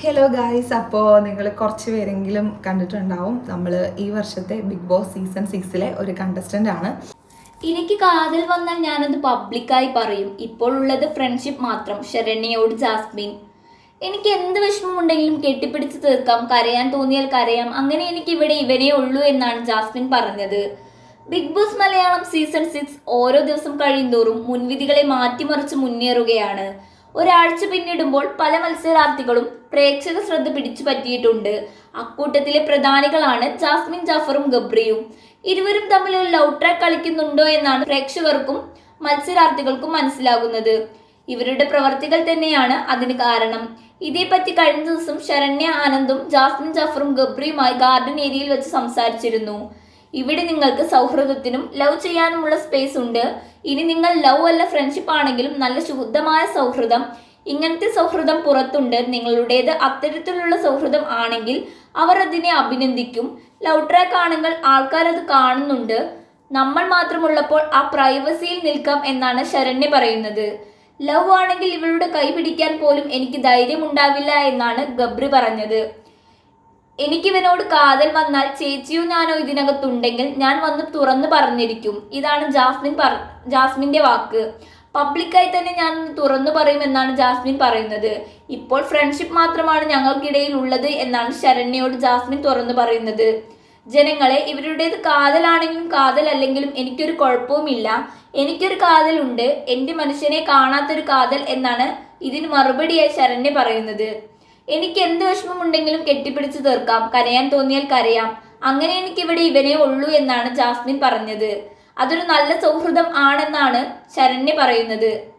Hello guys അപ്പോൾ നിങ്ങൾ കുറച്ച് പേരെങ്കിലും കണ്ടിട്ടുണ്ടാവും. നമ്മൾ ഈ വർഷത്തെ ബിഗ് ബോസ് സീസൺ സിക്സിലെ ഒരു കണ്ടസ്റ്റന്റ് ആണ്. എനിക്ക് കാതിൽ വന്നാൽ ഞാനത് പബ്ലിക്കായി പറയും. ഇപ്പോൾ ഉള്ളത് ഫ്രണ്ട്ഷിപ്പ് മാത്രം. ശരണ്യയോട് ജാസ്മിൻ. എനിക്ക് എന്ത് വിഷമമുണ്ടെങ്കിലും കെട്ടിപ്പിടിച്ച് തീർക്കാം. കരയാൻ തോന്നിയാൽ കരയാം. അങ്ങനെ എനിക്ക് ഇവിടെ ഇവനേ ഉള്ളൂ എന്നാണ് ജാസ്മിൻ പറഞ്ഞത്. Bigg Boss Malayalam season six ഓരോ ദിവസം കഴിയുന്തോറും മുൻവിധികളെ മാറ്റിമറിച്ച് മുന്നേറുകയാണ്. ഒരാഴ്ച പിന്നിടുമ്പോൾ പല മത്സരാർത്ഥികളും പ്രേക്ഷക ശ്രദ്ധ പിടിച്ചു പറ്റിയിട്ടുണ്ട്. അക്കൂട്ടത്തിലെ പ്രധാനികളാണ് ജാസ്മിൻ ജാഫറും ഗബ്രിയും. ഇരുവരും തമ്മിൽ ഒരു ലവ് ട്രാക്ക് കളിക്കുന്നുണ്ടോ എന്നാണ് പ്രേക്ഷകർക്കും മത്സരാർത്ഥികൾക്കും മനസ്സിലാകുന്നത്. ഇവരുടെ പ്രവർത്തികൾ തന്നെയാണ് അതിന് കാരണം. ഇതേപ്പറ്റി കഴിഞ്ഞ ദിവസം ശരണ്യ ആനന്ദും ജാസ്മിൻ ജാഫറും ഗബ്രിയുമായി ഗാർഡൻ ഏരിയയിൽ വെച്ച് സംസാരിച്ചിരുന്നു. ഇവിടെ നിങ്ങൾക്ക് സൗഹൃദത്തിനും ലവ് ചെയ്യാനുമുള്ള സ്പേസ് ഉണ്ട്. ഇനി നിങ്ങൾ ലവ് അല്ല ഫ്രണ്ട്ഷിപ്പ് ആണെങ്കിലും നല്ല ശുദ്ധമായ സൗഹൃദം ഇങ്ങനത്തെ സൗഹൃദം പുറത്തുണ്ട്. നിങ്ങളുടേത് അത്തരത്തിലുള്ള സൗഹൃദം ആണെങ്കിൽ അവർ അതിനെ അഭിനന്ദിക്കും. ലവ് ട്രാക്ക് ആണെങ്കിൽ ആൾക്കാർ അത് കാണുന്നുണ്ട്. നമ്മൾ മാത്രമുള്ളപ്പോൾ ആ പ്രൈവസിയിൽ നിൽക്കാം എന്നാണ് ശരണ്യ പറയുന്നത്. ലവ് ആണെങ്കിൽ ഇവളുടെ കൈ പിടിക്കാൻ പോലും എനിക്ക് ധൈര്യം ഉണ്ടാവില്ല എന്നാണ് ഗബ്രി പറഞ്ഞത്. എനിക്കിവനോട് കാതൽ വന്നാൽ ചേച്ചിയോ ഞാനോ ഇതിനകത്തുണ്ടെങ്കിൽ ഞാൻ വന്ന് തുറന്നു പറഞ്ഞിരിക്കും. ഇതാണ് ജാസ്മിൻ പറ ജാസ്മിന്റെ വാക്ക്. പബ്ലിക്കായി തന്നെ ഞാൻ തുറന്നു പറയുമെന്നാണ് ജാസ്മിൻ പറയുന്നത്. ഇപ്പോൾ ഫ്രണ്ട്ഷിപ്പ് മാത്രമാണ് ഞങ്ങൾക്കിടയിൽ ഉള്ളത് എന്നാണ് ശരണ്യയോട് ജാസ്മിൻ തുറന്നു പറയുന്നത്. ജനങ്ങളെ ഇവരുടേത് കാതലാണെങ്കിലും കാതലല്ലെങ്കിലും എനിക്കൊരു കുഴപ്പവുമില്ല. എനിക്കൊരു കാതലുണ്ട്. എന്റെ മനുഷ്യനെ കാണാത്തൊരു കാതൽ എന്നാണ് ഇതിന് മറുപടിയായി ശരണ്യ പറയുന്നത്. എനിക്ക് എന്ത് വിഷമമുണ്ടെങ്കിലും കെട്ടിപ്പിടിച്ചു തീർക്കാം. കരയാൻ തോന്നിയാൽ കരയാം. അങ്ങനെ എനിക്ക് ഇവിടെ ഇവനെ ഉള്ളൂ എന്നാണ് ജാസ്മിൻ പറഞ്ഞത്. അതൊരു നല്ല സൗഹൃദം ആണെന്നാണ് ശരണ്യ പറയുന്നത്.